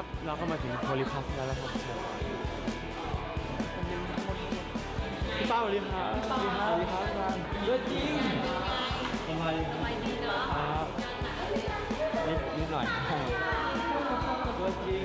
ับเราก็มาถึงโพลิพัสแล้วนะครับเชิญพี่ป้าสวัสดีครับสวัสดีครับสวัสดีครับอาจารย์เยอะจริงสบายสบายดีเนาะครับนิดนิดหน่อยเยอะจริง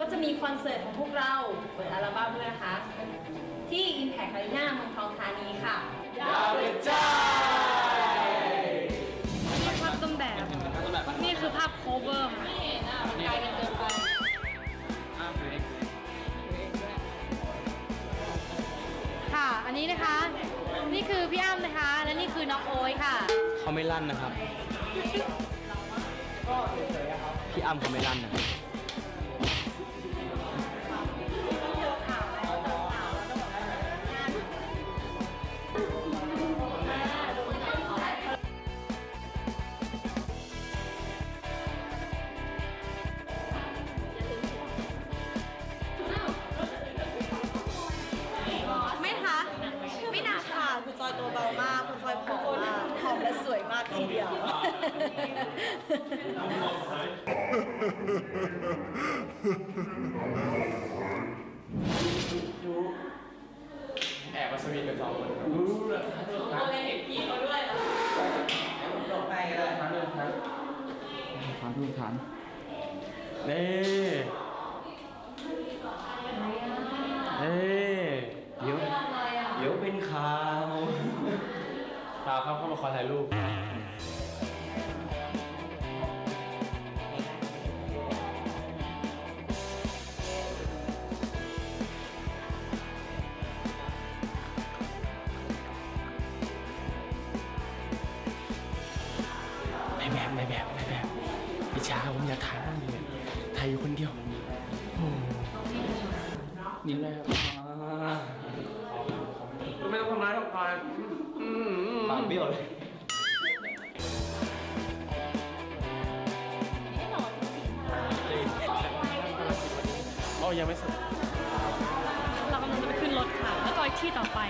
ก็จะมีคอนเสิร์ตของพวกเราเปิดอัลบั้มด้วยนะคะ ที่ Impact Arena เมืองทองธานีค่ะดาวกระจายนี่ภาพต้นแบบ นี่คือภาพโคเวอร์ค่ะไกลกันเกินไปอ้าวคือเอ็กซ์ค่ะ อันนี้นะคะ นี่คือพี่อ้ำนะคะ และนี่คือน้องโอ๊ยค่ะ เขาไม่ลั่นนะครับ พี่อ้ำเขาไม่ลั่นนะครับ ดียว แอบมาสวีทกันสองคนตัวเองเห็นพี่เขาด้วยเหรอลงไปกันเลยครับเลยครับฐานทุกฐานนี่นี่ ไม่แบบไม่แบบไม่แบบพิชาผมอยากถ่ายบ้างเลยถ่ายอยู่คนเดียวโอ้นี่เลยครับไม่ต้องทำร้ายทำพายปากเบี้ยวเลยโอ้ยังไม่สุดเรากำลังจะไปขึ้นรถค่ะ แล้วก็อีกที่ต่อไป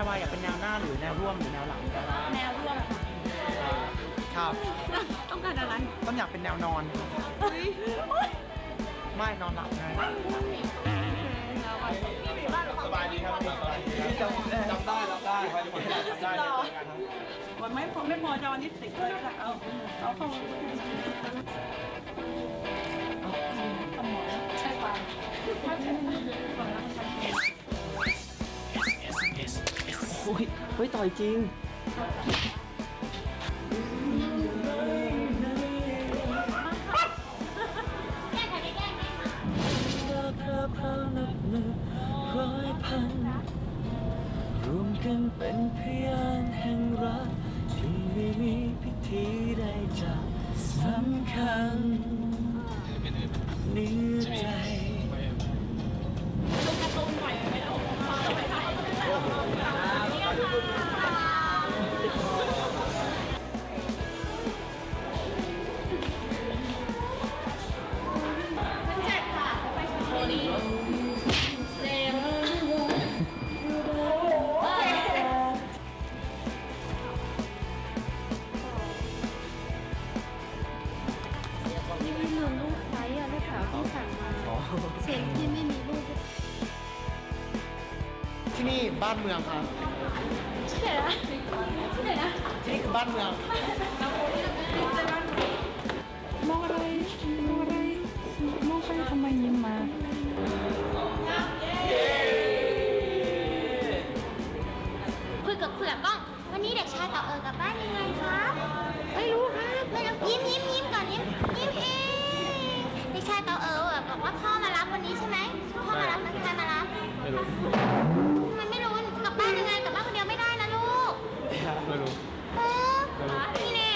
ถ้าว่าอยากเป็นแนวหน้าหรือแนวร่วมหรือแนวหลังแนวร่วมค่ะครับต้องการอะไรต้นอยากเป็นแนวนอนไม่นอนหลับไงสบายดีครับสบายดีครับจำได้จำได้จำได้เจอกันครับวันไม่พอไม่พอจะวันนี้ติดเลยก็เอาเอาเข้าโอ้ยเฮ้ยต่อยจริงานเมืองครับที่ไหนนะที่ไหนนะที่นี่คือบ้านเมืองมองอะไรมองอะไรมองไปทำไมยิ้มมาคุยกับคุยกับกล้องออกลับบ้านยังไงครับไม่รู้ครับไม่รู้ยิ้มยิ้มยิ้มก่อนยิ้มยิ้มเองไม่ใช่เตาเอออะบอกว่าพ่อมารับวันนี้ใช่ไหมพ่อมารับนะใครมารับไม่รู้มันไม่รู้ก ลับบ้านยังไงกลับบ้านคนเดียวไม่ได้นะลูกไม่รู้เออนี่แน่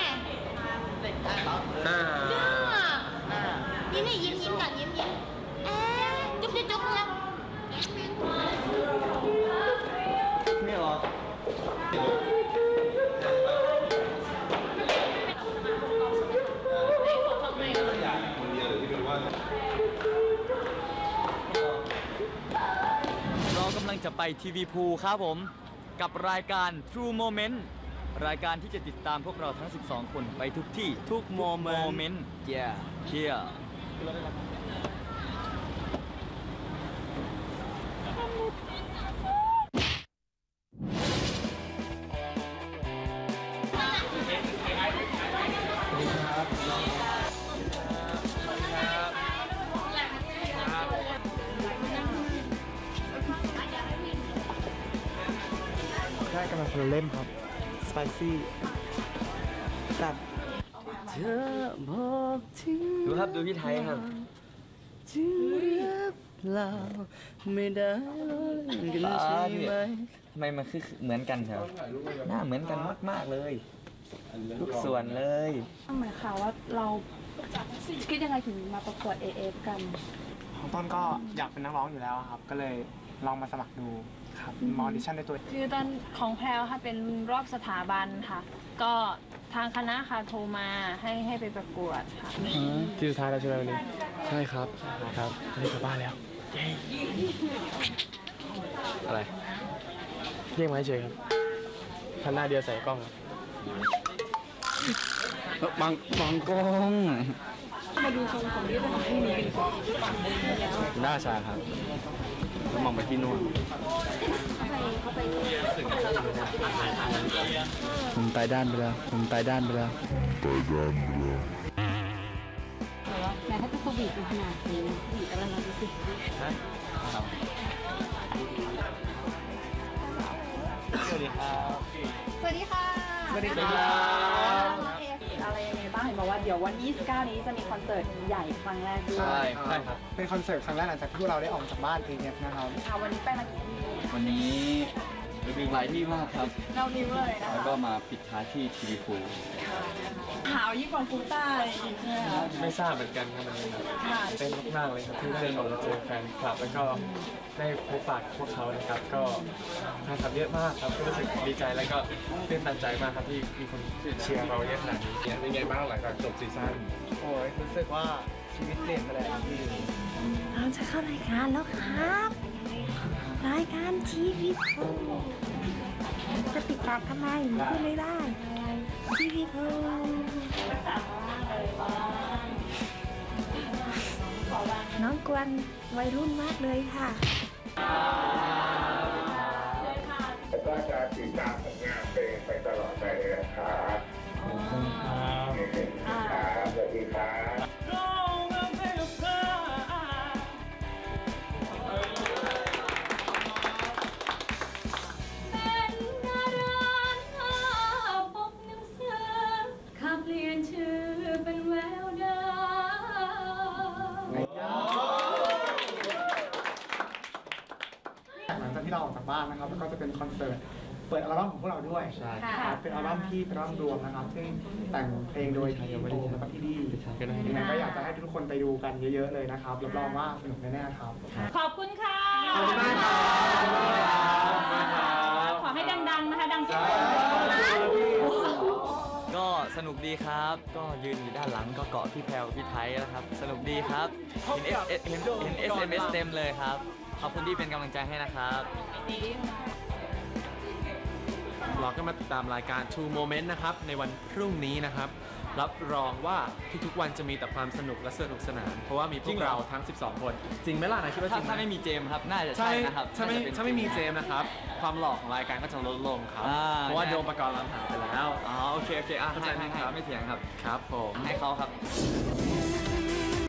อ่าดื้ออะยิ้มนี่ยิ้มยิ้มก่อนยิ้ม ทีวีพูครับผม กับรายการ True Moment รายการที่จะติดตามพวกเราทั้ง 12 คนไปทุกที่ทุกโมเมนต์ yeah yeah ได้กำลัง คนละเล่มครับ สไปซี่สับเธอบอกทิ้งดูครับดูพี่ไทยครับทิ้งหรือเปล่าไม่ได้ล้อเล่นกันใช่ไหมทำไมมันคือเหมือนกันครับหน้าเหมือนกันมากๆเลยทุกส่วนเลยหมายข่าวว่าเราคิดยังไงถึงมาประกวด AF กัน ของต้นก็อยากเป็นนักร้องอยู่แล้วครับ ก็เลย ลองมาสมัครดูครับมาออดิชั่นในตัว คือตอนของแพรวค่ะเป็นรอบสถาบันค่ะ ก็ทางคณะค่ะโทรมาให้ให้ไปประกวดค่ะ ที่สุดท้ายแล้วใช่ไหมวันนี้ ใช่ครับครับตอนนี้กลับบ้านแล้วอะไรเรียกมาเฉยครับทันหน้าเดียวใส่กล้องบังบังกล้องหน้าชาครับ มองไปที่นู่นผมตายด้านไปแล้วผมตายด้านไปแล้วแต่ถ้าจะสวีทขนาดนี้สวีทอะไรเราดูสิสวัสดีครับ สวัสดีค่ะ สวัสดีครับ เห็นบอกว่าเดี๋ยววันที่29นี้จะมีคอนเสิร์ตใหญ่ครั้งแรกด้วยใช่ใช่ครับ เป็นคอนเสิร์ตครั้งแรกหลังจากที่พวกเราได้ออกจากบ้าน AF นะครับอ่าวันนี้ไปมากี่ที่วันนี้มีหลายที่มากครับ เรานิ้วเลยนะแล้วคะก็มาปิดท้ายที่ทีวีพู หาวยิ่งกว่าฟูต้าอะไรอีกเนี่ยค่ะไม่ทราบเหมือนกันครับวันนี้ครับค่ะเต้นมากๆเลยครับที่ได้ออกมาเจอแฟนคลับแล้วก็ได้พบปะพวกเขานะครับ ก็แฟนคลับเยอะมากครับก็รู้สึกดีใจแล้วก็ตื่นตันใจมากครับที่มีคนเชียร์เราเยอะขนาดนี้เป็นไงบ้างหลังจากจบซีซั่นโอ้ยรู้สึกว่าชีวิตเปลี่ยนไปแล้วพี่เราจะเข้ารายการแล้วครับ รายการทีวีโพจะติดตามทำไมพูดไม่ได้ทีวีโพ น้องกวนวัยรุ่นมากเลยค่ะแล้วก็จะติดตามผลงานเพลงไปตลอดไปเลยนะครับขอบคุณครับครับ เราออกจากบ้านนะครับ แล้วก็จะเป็นคอนเสิร์ตเปิดอัลบั้มของพวกเราด้วยใช่ครับเป็นอัลบั้มที่เป็นอัลบั้มรวมนะครับซึ่งแต่งเพลงโดยทีมโตแล้วก็พี่ดียังไงก็อยากจะให้ทุกคนไปดูกันเยอะๆเลยนะครับรับรองว่าสนุกแน่ๆครับ ขอบคุณค่ะขอบคุณมากครับขอบคุณมากครับขอให้ดังๆนะคะดังที่ก็ สนุกดีครับ ก็ยืนอยู่ด้านหลังก็เกาะพี่แพรวพี่ไทยนะครับ สนุกดีครับ เห็น S เห็นเห็น SMS เต็มเลยครับ ขอบคุณที่เป็นกำลังใจให้นะครับเราก็มาติดตามรายการ True Moment นะครับ ในวันพรุ่งนี้นะครับ รับรองว่าทุกๆวันจะมีแต่ความสนุกและสนุกสนาน เพราะว่ามีพจริวงกเหรอ เราทั้ง 12 คน จริงไหมล่ะนายคิดว่าจถ้าริงไหมถ้าไม่มีเจมส์ครับ น่าจะใช่ใช่นะครับถ้าไม่น่จะเป็น ถ้าไม่มีเจมส์นะครับ ความหล่อของรายการก็จะลดลงครับ อ่า เพราะว่าใช่โดมประกรณ์ลำหายไปแล้ว อ๋อโอเคโอเคอะเข้าให้ใจไหมให้ให้ครับ ไม่เถียงครับ ครับผม ให้เขาครับ